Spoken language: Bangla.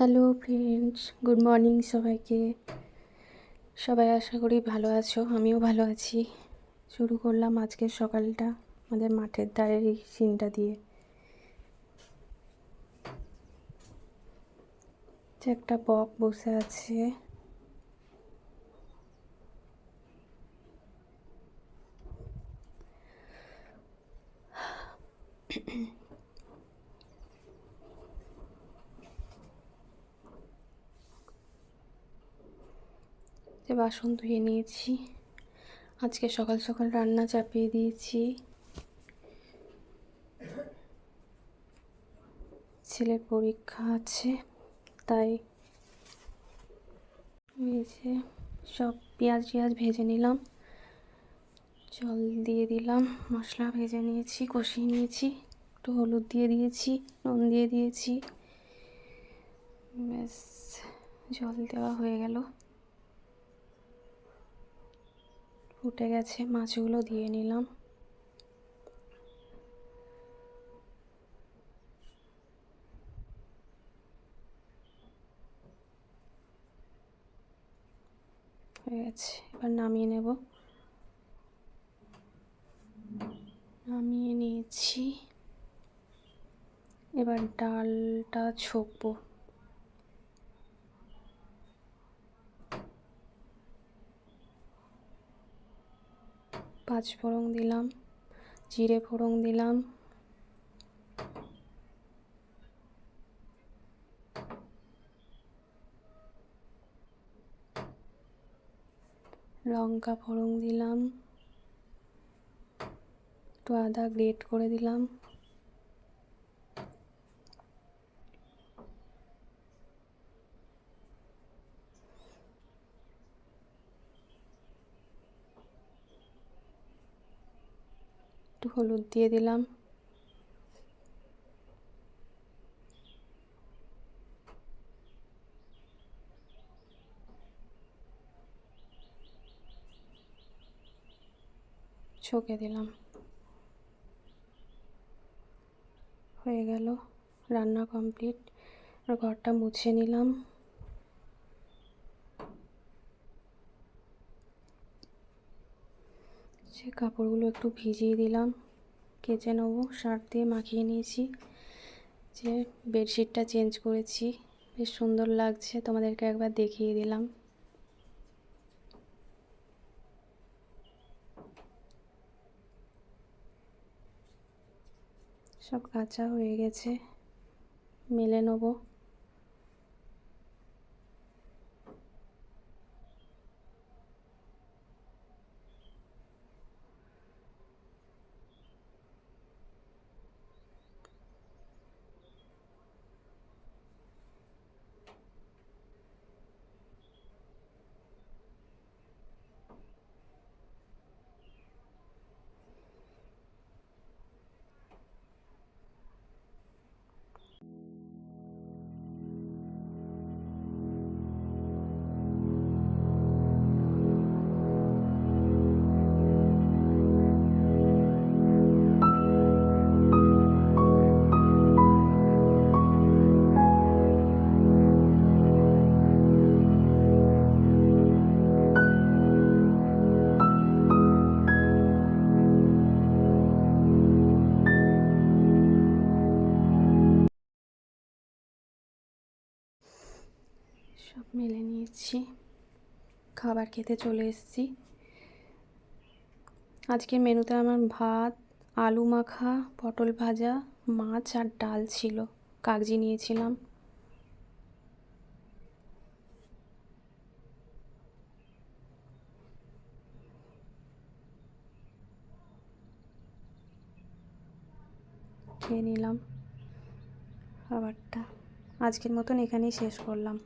হ্যালো ফ্রেন্ডস গুড মর্নিং সবাইকে। সবাই আশা করি ভালো আছো, আমিও ভালো আছি। শুরু করলাম আজকের সকালটা, আমাদের মাঠের ধারের এই সিনটা দিয়ে। একটা বক বসে আছে। যে বাসন ধুয়ে নিয়েছি। আজকে সকাল সকাল রান্না চাপিয়ে দিয়েছি। ছেলের পরীক্ষা আছে, তাই যে সব পেঁয়াজ টিয়াজ ভেজে নিলাম। জল দিয়ে দিলাম, মশলা ভেজে নিয়েছি, কষিয়ে নিয়েছি, একটু হলুদ দিয়ে দিয়েছি, নুন দিয়ে দিয়েছি। ব্যাস, জল দেওয়া হয়ে গেল। ফুটে গেছে, মাছগুলো দিয়ে নিলাম। হয়ে গেছে, এবার নামিয়ে নেব। নামিয়ে নিয়েছি। এবার ডালটা ছকবো পাঁচ ফোড়ন দিলাম জিরে ফোড়ন দিলাম। লঙ্কা ফোড়ন দিলাম একটু আদা গ্রেট করে দিলাম। একটু হলুদ দিয়ে দিলাম। ছকে দিলাম। হয়ে গেল রান্না কমপ্লিট। ঘরটা মুছে নিলাম। সে কাপড়গুলো একটু ভিজিয়ে দিলাম, কেচে নেব, শার্ট দিয়ে মাখিয়ে নিয়েছি। যে বেডশিটটা চেঞ্জ করেছি, বেশ সুন্দর লাগছে, তোমাদেরকে একবার দেখিয়ে দিলাম। সব কাঁচা হয়ে গেছে, মেলে নেব। সব মেলে নিয়েছি। খাবার খেতে চলে এসেছি। আজকে মেনুতে আমার ভাত, আলু মাখা, পটল ভাজা, মাছ আর ডাল ছিল। কাগজি নিয়েছিলাম। খেয়ে নিলাম খাবারটা। আজকের মতন এখানেই শেষ করলাম।